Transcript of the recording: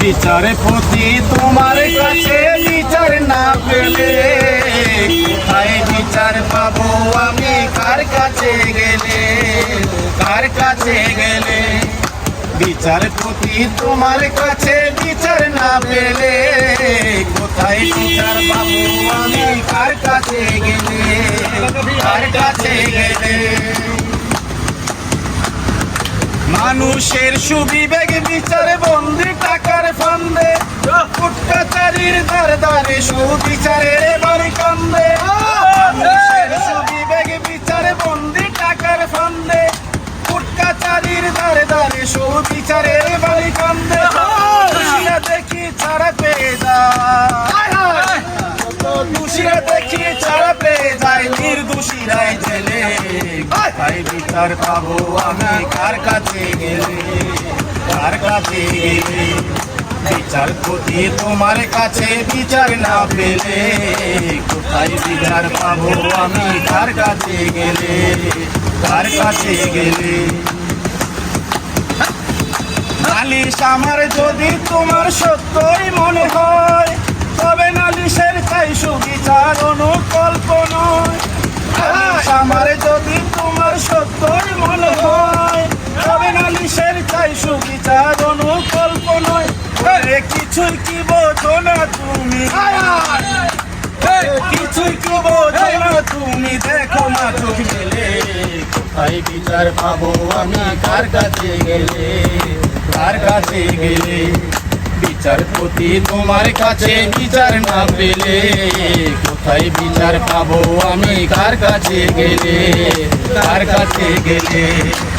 বিচারপতি তোমার কাছে বিচার না পেলে কোথায় বিচার পাবো আমি? কার কাছে গেলে? কার কাছে গেলে? বিচার বিচারপতি তোমার কাছে বিচার না পেলে কোথায় বিচার পাবো আমি? কার কাছে গেলে? কার কাছে গেলে? মানুষের সুবিবেক বিচার ফান্দে কুটকাচারির দ্বার দ্বারে সুবিচারের বাড়ি কান্দে। সুবিবেক বিচার, বন্দি টাকার ফান্দে। কুটকাচারির দ্বার দ্বারে সুবিচারের বাড়ি কান্দে। দেখি ছাড়া পেয়ে যায়। দোষীরা দেখি ছাড়া পেয়ে যায়। নির্দোষীরাই জেলে। কোথায় বিচার পাবো আমি? কার কাছে গেলে? কার কাছে গেলে? বিচারপতি তোমার কাছে বিচার না পেলে কোথায় বিচার পাবো আমি? কার কাছে গেলে? কার কাছে গেলে? নালিশ আমার যদি তোমার সত্যই মনে হয়, তবে নালিশের চাই সুবিচার অনুকল্প নয়। নালিশ আমার যদি তোমার সত্যই মনে হয়, তবে নালিশের চাই সুবিচার অনুকল্প কিছুই কি বোঝো না তুমি? কিছুই কি বোঝো না তুমি? দেখো না চোখ মেলে। কোথায় বিচার পাবো আমি? কার কাছে গেলে? কার কাছে গেলে? বিচারপতি তোমার কাছে বিচার না পেলে। কোথায় বিচার পাবো আমি? কার কাছে গেলে? কার কাছে গেলে?